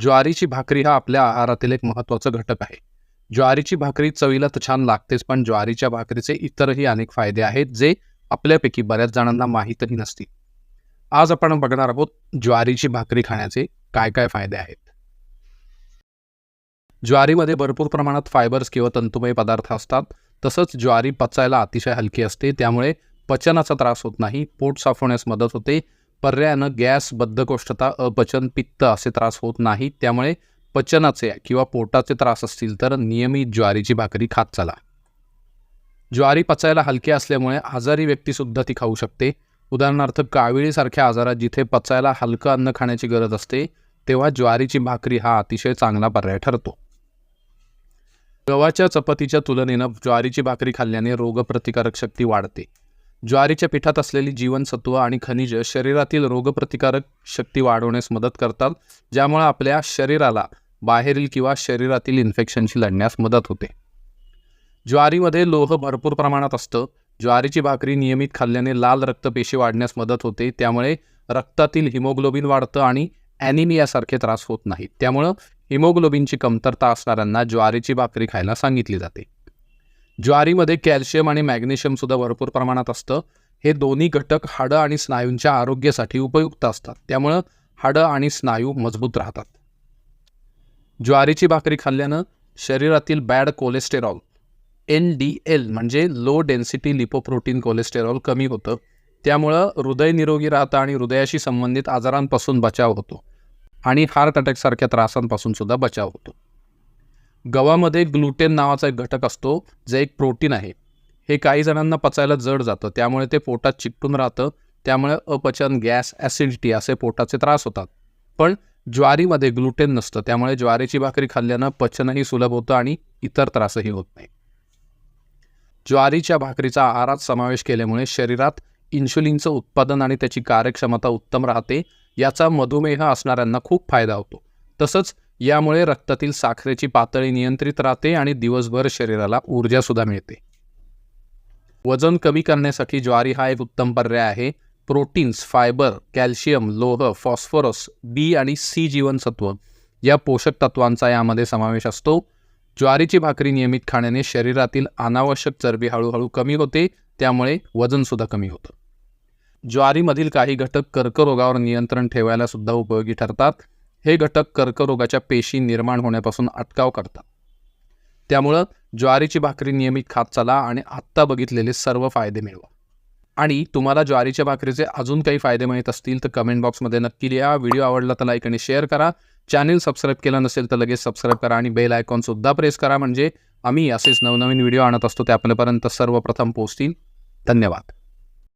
ज्वारीची भाकरी हा आपल्या आहारातील एक महत्त्वाचा घटक आहे. ज्वारीची भाकरी चवीला तर छान लागतेच पण ज्वारीच्या भाकरीचे इतरही अनेक फायदे आहेत जे आपल्यापैकी बऱ्याच जणांना माहीतही नसतील. आज आपण बघणार आहोत ज्वारीची भाकरी खाण्याचे काय काय फायदे आहेत. ज्वारीमध्ये भरपूर प्रमाणात फायबर्स किंवा तंतुमय पदार्थ असतात. तसंच ज्वारी पचायला अतिशय हलकी असते त्यामुळे पचनाचा त्रास होत नाही पोट साफवण्यास मदत होते पर्यायानं गॅस बद्धकोष्ठता अपचन पित्त असे त्रास होत नाही त्यामुळे पचनाचे किंवा पोटाचे त्रास असतील तर नियमित ज्वारीची भाकरी खात चला. ज्वारी पचायला हलकी असल्यामुळे आजारी व्यक्तीसुद्धा ती खाऊ शकते. उदाहरणार्थ काविळीसारख्या आजारात जिथे पचायला हलकं अन्न खाण्याची गरज असते तेव्हा ज्वारीची भाकरी हा अतिशय चांगला पर्याय ठरतो. गव्हाच्या चपातीच्या तुलनेनं ज्वारीची भाकरी खाल्ल्याने रोगप्रतिकारक शक्ती वाढते. ज्वारीच्या पिठात असलेली जीवनसत्व आणि खनिज शरीरातील रोगप्रतिकारक शक्ती वाढवण्यास मदत करतात ज्यामुळे आपल्या शरीराला बाहेरील किंवा शरीरातील इन्फेक्शनशी लढण्यास मदत होते. ज्वारीमध्ये लोह भरपूर प्रमाणात असतं. ज्वारीची भाकरी नियमित खाल्ल्याने लाल रक्तपेशी वाढण्यास मदत होते. त्यामुळे रक्तातील हिमोग्लोबिन वाढतं आणि ॲनिमियासारखे त्रास होत नाहीत. त्यामुळं हिमोग्लोबिनची कमतरता असणाऱ्यांना ज्वारीची भाकरी खायला सांगितली जाते. ज्वारीमध्ये कॅल्शियम आणि मॅग्नेशियम सुद्धा भरपूर प्रमाणात असतं. हे दोन्ही घटक हाडं आणि स्नायूंच्या आरोग्यासाठी उपयुक्त असतात. त्यामुळं हाडं आणि स्नायू मजबूत राहतात. ज्वारीची भाकरी खाल्ल्यानं शरीरातील bad cholesterol N D L म्हणजे लो डेन्सिटी लिपोप्रोटीन कोलेस्टेरॉल कमी होतं. त्यामुळं हृदय निरोगी राहतं आणि हृदयाशी संबंधित आजारांपासून बचाव होतो. आणि हार्ट अटॅकसारख्या त्रासांपासून सुद्धा बचाव होतो. गव्हामध्ये ग्लुटेन नावाचा एक घटक असतो जे एक प्रोटीन आहे. हे काही जणांना पचायला जड जातं त्यामुळे ते पोटात चिकटून राहतं त्यामुळे अपचन गॅस ॲसिडिटी असे पोटाचे त्रास होतात. पण ज्वारीमध्ये ग्लुटेन नसतं त्यामुळे ज्वारीची भाकरी खाल्ल्यानं पचनही सुलभ होतं आणि इतर त्रासही होत नाही. ज्वारीच्या भाकरीचा आहारात समावेश केल्यामुळे शरीरात इन्शुलिनचं उत्पादन आणि त्याची कार्यक्षमता उत्तम राहते याचा मधुमेह असणाऱ्यांना खूप फायदा होतो. तसंच यामुळे रक्तातील साखरेची पातळी नियंत्रित राहते आणि दिवसभर शरीराला ऊर्जासुद्धा मिळते. वजन कमी करण्यासाठी ज्वारी हा एक उत्तम पर्याय आहे. प्रोटीन्स फायबर कॅल्शियम लोह फॉस्फरस बी आणि सी जीवनसत्व या पोषक तत्वांचा यामध्ये समावेश असतो. ज्वारीची भाकरी नियमित खाण्याने शरीरातील अनावश्यक चरबी हळूहळू कमी होते त्यामुळे वजनसुद्धा कमी होतं. ज्वारीमधील काही घटक कर्करोगावर नियंत्रण ठेवायला सुद्धा उपयोगी ठरतात. हे घटक कर्करोगाच्या पेशी निर्माण होण्यापासून अटकाव करतात. त्यामुळं ज्वारीची भाकरी नियमित खात चला आणि आत्ता बघितलेले सर्व फायदे मिळवा. आणि तुम्हाला ज्वारीच्या भाकरीचे अजून काही फायदे माहीत असतील तर कमेंट बॉक्समध्ये नक्की लिहा. व्हिडिओ आवडला तर लाईक आणि शेअर करा. चॅनल सबस्क्राईब केलं नसेल तर लगेच सबस्क्राईब करा आणि बेल आयकॉनसुद्धा प्रेस करा. म्हणजे आम्ही असेच नवनवीन व्हिडिओ आणत असतो ते आपल्यापर्यंत सर्वप्रथम पोहोचतील. धन्यवाद.